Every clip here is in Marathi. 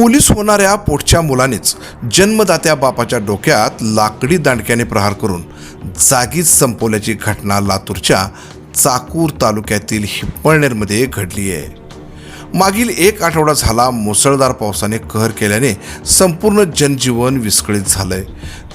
पोलीस होणाऱ्या पोटच्या मुलानेच जन्मदात्या बापाच्या डोक्यात लाकडी दांडक्याने प्रहार करून जागीच संपवल्याची घटना लातूरच्या चाकूर तालुक्यातील हिप्पळनेरमध्ये घडली आहे. मागील एक आठवडा झाला मुसळधार पावसाने कहर केल्याने संपूर्ण जनजीवन विस्कळीत झालंय.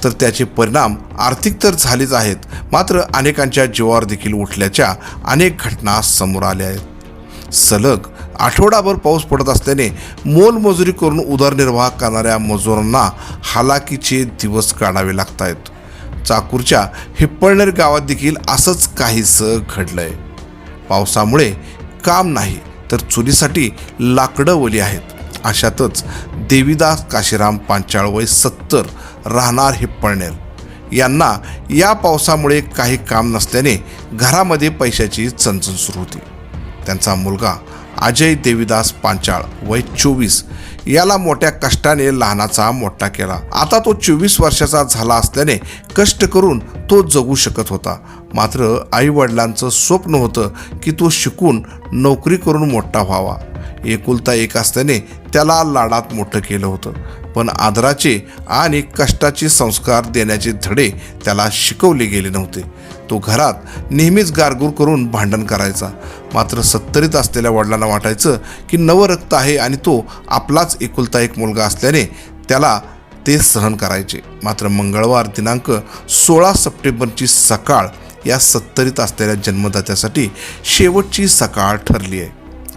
तर त्याचे परिणाम आर्थिक तर झालेच आहेत मात्र अनेकांच्या जीवावर देखील उठल्याच्या अनेक घटना समोर आल्या आहेत. सलग आठवडाभर पाऊस पडत असल्याने मोलमजुरी करून उदरनिर्वाह करणाऱ्या मजुरांना हालाकीचे दिवस काढावे लागत आहेत चाकूरच्या हिप्पळनेर गावात देखील असंच काहीसं घडलंय. पावसामुळे काम नाही तर चुलीसाठी लाकडं ओली आहेत. अशातच देवीदास काशीराम पांचाळ वय सत्तर राहणार हिप्पळनेर. यांना या पावसामुळे काही काम नसल्याने घरामध्ये पैशाची चणचण सुरू होती. त्यांचा मुलगा अजय देवीदास पांचाळ वय चोवीस. याला मोठ्या कष्टाने लहानाचा मोठा केला. आता तो चोवीस वर्षाचा झाला असल्याने कष्ट करून तो जगू शकत होता. मात्र आई वडिलांचं स्वप्न होतं की तो शिकून नोकरी करून मोठा व्हावा. एकुलता एक असल्याने त्याला लाडात मोठं केलं होतं. पण आदराचे आणि कष्टाचे संस्कार देण्याचे धडे त्याला शिकवले गेले नव्हते. तो घरात नेहमीच गारगूर करून भांडण करायचा. मात्र सत्तरीत असलेल्या वडिलांना वाटायचं की नवरक्त आहे आणि तो आपलाच एकुलता एक मुलगा असल्याने त्याला ते सहन करायचे. मात्र मंगळवार दिनांक सोळा सप्टेंबरची सकाळ या सत्तरीत असलेल्या जन्मदात्यासाठी शेवटची सकाळ ठरली आहे.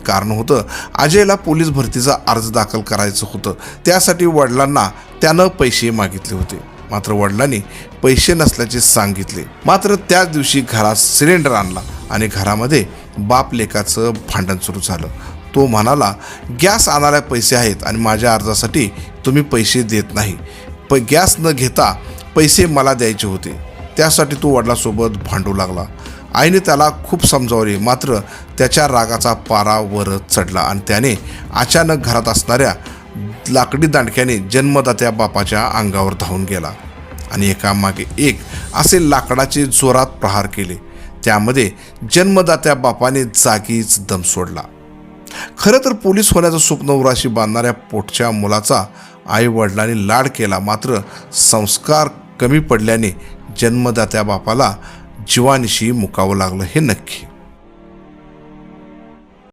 कारण होतं अजयला पोलीस भरतीचा अर्ज दाखल करायचं होतं. त्यासाठी वडिलांना त्यानं पैसे मागितले होते. मात्र वडिलांनी पैसे नसल्याचे सांगितले. मात्र त्याच दिवशी घरात सिलेंडर आणला आणि घरामध्ये बाप लेकाचं भांडण सुरू झालं. तो म्हणाला गॅस आणायला पैसे आहेत आणि माझ्या अर्जासाठी तुम्ही पैसे देत नाही. प गॅस न घेता पैसे मला द्यायचे होते. त्यासाठी तो वडिलासोबत भांडू लागला. आईने त्याला खूप समजावले मात्र त्याच्या रागाचा पारा वरच चढला आणि त्याने अचानक घरात असणाऱ्या लाकडी दांडक्याने जन्मदात्या बापाच्या अंगावर धावून गेला. आणि एकामागे एक असे लाकडाचे जोरात प्रहार केले. त्यामध्ये जन्मदात्या बापाने जागीच दम सोडला. खरं तर पोलीस होण्याचं स्वप्न उराशी बांधणाऱ्या पोटच्या मुलाचा आई वडिलांनी लाड केला. मात्र संस्कार कमी पडल्याने जन्मदात्या बापाला जीवानिशी मुकावं लागलं हे नक्की.